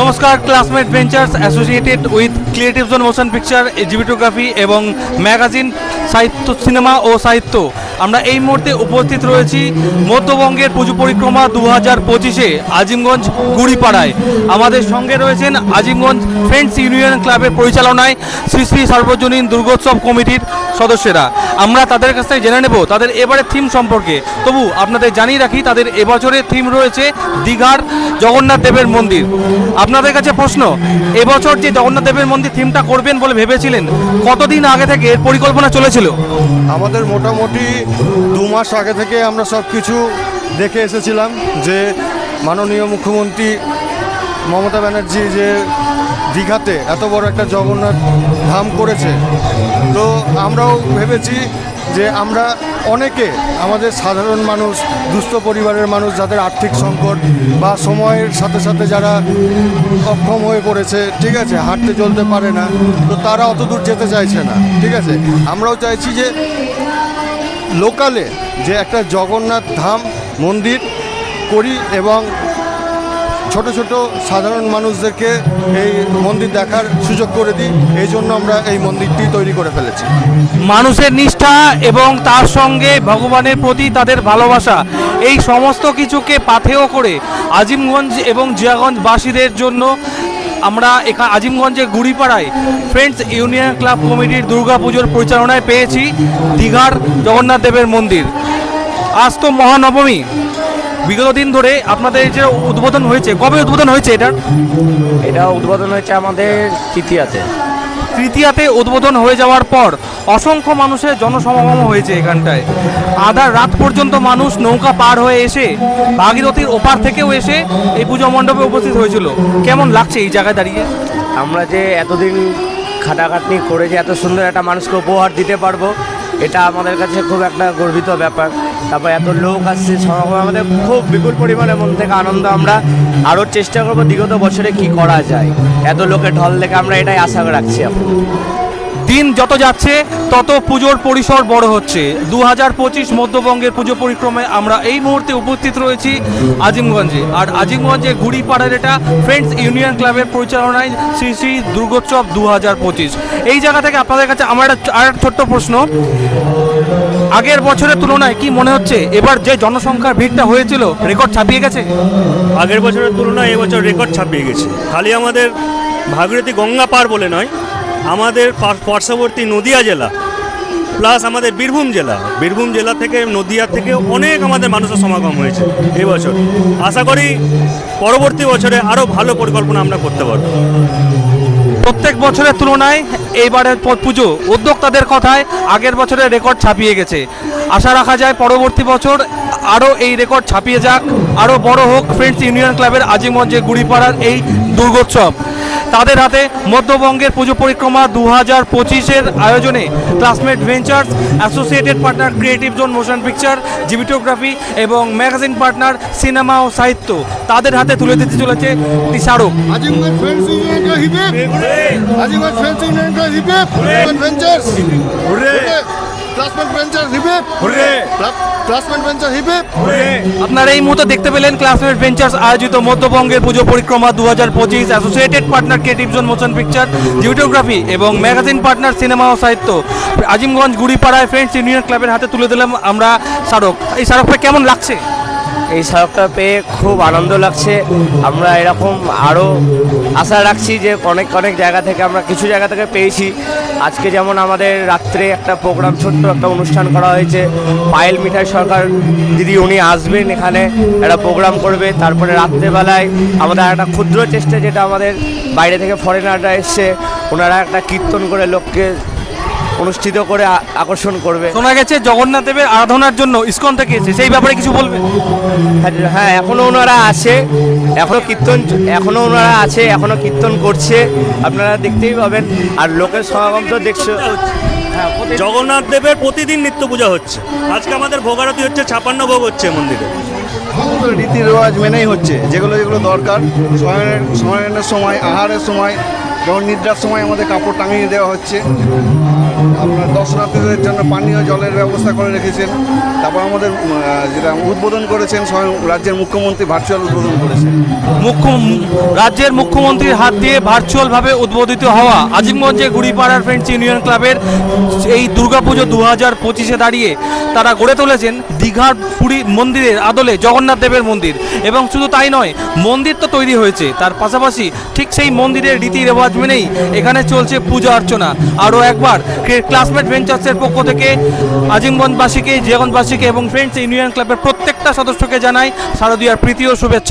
নমস্কার classmate ventures associated with creative zone motion picture videography এবং magazine সাহিত্য, cinema ও সাহিত্য। আমরা এই মুহূর্তে উপস্থিত রয়েছি মধ্যবঙ্গের পুজো পরিক্রমা দু হাজার পঁচিশে আজিমগঞ্জ গুড়িপাড়ায়। আমাদের সঙ্গে রয়েছেন আজিমগঞ্জ ফ্রেন্ডস ইউনিয়ন ক্লাবের পরিচালনায় শ্রী শ্রী সর্বজনীন দুর্গোৎসব কমিটির সদস্যরা। আমরা তাদের কাছ থেকে জেনে নেব তাদের এবারের থিম সম্পর্কে। তবু আপনাদের জানিয়ে রাখি, তাদের এবছরের থিম রয়েছে দীঘার জগন্নাথ দেবের মন্দির। আপনাদের কাছে প্রশ্ন, এবছর যে জগন্নাথ দেবের মন্দির থিমটা করবেন বলে ভেবেছিলেন, কতদিন আগে থেকে এর পরিকল্পনা চলেছিল? আমাদের মোটামুটি দু মাস আগে থেকে আমরা সব কিছু দেখে এসেছিলাম যে মাননীয় মুখ্যমন্ত্রী মমতা ব্যানার্জি যে দীঘাতে এত বড় একটা জগন্নাথ ধাম করেছে। তো আমরাও ভেবেছি যে আমরা অনেকে আমাদের সাধারণ মানুষ, দুস্থ পরিবারের মানুষ যাদের আর্থিক সংকট বা সময়ের সাথে সাথে যারা অক্ষম হয়ে পড়েছে, ঠিক আছে, হাঁটতে চলতে পারে না, তো তারা অত দূর যেতে চাইছে না, ঠিক আছে। আমরাও চাইছি যে লোকালে যে একটা জগন্নাথ ধাম মন্দির করি এবং ছোট ছোট সাধারণ মানুষদেরকে এই মন্দির দেখার সুযোগ করে দিই, এই জন্য আমরা এই মন্দিরটি তৈরি করে ফেলেছি। মানুষের নিষ্ঠা এবং তার সঙ্গে ভগবানের প্রতি তাদের ভালোবাসা, এই সমস্ত কিছুকে পাথেয় করে আজিমগঞ্জ এবং জিয়াগঞ্জবাসীদের জন্য আমরা এখানে আজিমগঞ্জের গুড়িপাড়ায় ফ্রেন্ডস ইউনিয়ন ক্লাব কমিটির দুর্গা পুজোর পরিচালনায় পেয়েছি দীঘার জগন্নাথ দেবের মন্দির। আজ তো মহানবমী। বিগত দিন ধরে আপনাদের যে উদ্বোধন হয়েছে, কবে উদ্বোধন হয়েছে এটা? এটা উদ্বোধন হয়েছে আমাদের তৃতীয়াতে তৃতীয়াতে উদ্বোধন হয়ে যাওয়ার পর অসংখ্য মানুষের জনসমাগম হয়েছে এখানটায়। আধার রাত পর্যন্ত মানুষ নৌকা পার হয়ে এসে, ভাগীরথীর ওপার থেকেও এসে এই পুজো মণ্ডপে উপস্থিত হয়েছিল। কেমন লাগছে এই জায়গায় দাঁড়িয়ে? আমরা যে এতদিন খাটাখাটনি করে যে এত সুন্দর একটা মানুষকে উপহার দিতে পারব এটা আমাদের কাছে খুব একটা গর্বিত ব্যাপার। তারপর এত লোক আসছে, সমাগম, আমাদের খুব বিপুল পরিমাণে মন থেকে আনন্দ আমরা আরও চেষ্টা করব, বিগত বছরে কি করা যায়। এত লোকের ঢল দেখে আমরা এটাই আশা রাখছি দিন যত যাচ্ছে, তত পুজোর পরিসর বড় হচ্ছে। দু হাজার পঁচিশ মধ্যবঙ্গের পুজো পরিক্রমায় আমরা এই মুহূর্তে উপস্থিত রয়েছি আজিমগঞ্জে। আর আজিমগঞ্জে গুড়িপাড়ার এটা ফ্রেন্ডস ইউনিয়ন ক্লাবের পরিচালনায় শ্রী শ্রী দুর্গোৎসব দু হাজার পঁচিশ। এই জায়গা থেকে আপনাদের কাছে আমার একটা আর ছোট্ট প্রশ্ন। আগের বছরের তুলনায় কি মনে হচ্ছে? এবার যে জনসংখ্যার ভিড়টা হয়েছিল, রেকর্ড ছাপিয়ে গেছে? আগের বছরের তুলনায় এবছর রেকর্ড ছাপিয়ে গেছে। খালি আমাদের ভাগীরথী গঙ্গা পার বলে নয় আমাদের পার্শ্ববর্তী নদিয়া জেলা প্লাস আমাদের বীরভূম জেলা। বীরভূম জেলা থেকে নদিয়া থেকে অনেক আমাদের মানুষের সমাগম হয়েছে এবছর আশা করি পরবর্তী বছরে আরও ভালো পরিকল্পনা আমরা করতে পারব। প্রত্যেক বছরের তুলনায় এইবারের পুজো উদ্যোক্তাদের কথায় আগের বছরের রেকর্ড ছাপিয়ে গেছে। আশা রাখা যায় পরবর্তী বছর আরও এই রেকর্ড ছাপিয়ে যাক। আরও বড় হোক ফ্রেন্ডস ইউনিয়ন ক্লাবের আজিমগঞ্জে গুড়িপাড়ার এই দুর্গোৎসব। তাদের হাতে মধ্যবঙ্গের পুজো পরিক্রমা দু হাজার পঁচিশের আয়োজনে classmate ventures associated partner creative zone motion picture videography এবং ম্যাগাজিন পার্টনার সিনেমা ও সাহিত্য তাদের হাতে তুলে দিতে চলেছে একটি স্মারক ventures. Classmate venture hip classmate venture hip আপনারা এই মুহূর্তে দেখতে পেলেন ক্লাসমেট ভেঞ্চার্স আয়োজিত মধ্যবঙ্গের পুজো পরিক্রমা দু হাজার পঁচিশ associated partner creative zone motion picture এবং ম্যাগাজিন পার্টনার সিনেমা ও সাহিত্য। আজিমগঞ্জ গুড়িপাড়ায় ফ্রেন্ডস ইউনিয়ন ক্লাবের হাতে তুলে দিলাম আমরা স্মারক এই স্মারকটা কেমন লাগছে? এই সড়কটা পেয়ে খুব আনন্দ লাগছে। আমরা এরকম আরও আশা রাখছি যে অনেক অনেক জায়গা থেকে আমরা কিছু জায়গা থেকে পেয়েছি। আজকে যেমন আমাদের রাত্রে একটা প্রোগ্রাম, ছোট্ট একটা অনুষ্ঠান করা হয়েছে। পায়েল মিঠাই সরকার দিদি উনি আসবেন এখানে, একটা প্রোগ্রাম করবে। তারপরে রাত্রেবেলায় আমাদের একটা ক্ষুদ্র চেষ্টা যেটা আমাদের বাইরে থেকে ফরেনাররা এসছে, ওনারা একটা কীর্তন করে লোককে অনুষ্ঠিত করে আকর্ষণ করবে। শোনা গেছে জগন্নাথ দেবের আরাধনার জন্য ইস্কন থেকে এসে সেই ব্যাপারে কিছু বলবেন হ্যাঁ, হ্যাঁ এখনও ওনারা আছে। এখনও কীর্তন এখনও ওনারা আছে এখনও কীর্তন করছে। আপনারা দেখতেই পাবেন। আর লোকের সমাগম তো দেখছ হ্যাঁ, জগন্নাথ দেবের প্রতিদিন নিত্য পূজা হচ্ছে। আজকে আমাদের ভোগারতি হচ্ছে ছাপান্ন ভোগ হচ্ছে মন্দিরে। রীতি রেওয়াজ মেনেই হচ্ছে। যেগুলো যেগুলো দরকার শয়নের শয়নের সময় আহারের সময় যেমন নিদ্রার সময় আমাদের কাপড় টাঙিয়ে দেওয়া হচ্ছে। আপনার দর্শনার্থীদের জন্য পানীয় জলের ব্যবস্থা করে রেখেছেন। তারপর আমাদের যেটা উদ্বোধন করেছেন স্বয়ং রাজ্যের মুখ্যমন্ত্রী ভার্চুয়াল উদ্বোধন করেছেন। মুখ্য রাজ্যের মুখ্যমন্ত্রীর হাত দিয়ে ভার্চুয়ালভাবে উদ্বোধিত হওয়া আজিমগঞ্জে গুড়িপাড়ার ফ্রেন্ডস ইউনিয়ন ক্লাবের এই দুর্গাপুজো দু হাজার পঁচিশে দাঁড়িয়ে তারা গড়ে তুলেছেন দীঘার পুরী মন্দিরের আদলে জগন্নাথ দেবের মন্দির। এবং শুধু তাই নয়, মন্দির তো তৈরি হয়েছে। তার পাশাপাশি ঠিক সেই মন্দিরের রীতি রেওয়াজ মেনেই এখানে চলছে পূজা অর্চনা। আরও একবার ক্লাসমেট ভেঞ্চার্সের পক্ষ থেকে আজিমগঞ্জবাসীকে, জিয়াগঞ্জবাসীকে এবং ফ্রেন্ডস ইউনিয়ন ক্লাবের প্রত্যেকটা সদস্যকে জানাই শারদীয়ার প্রীতি ও শুভেচ্ছা।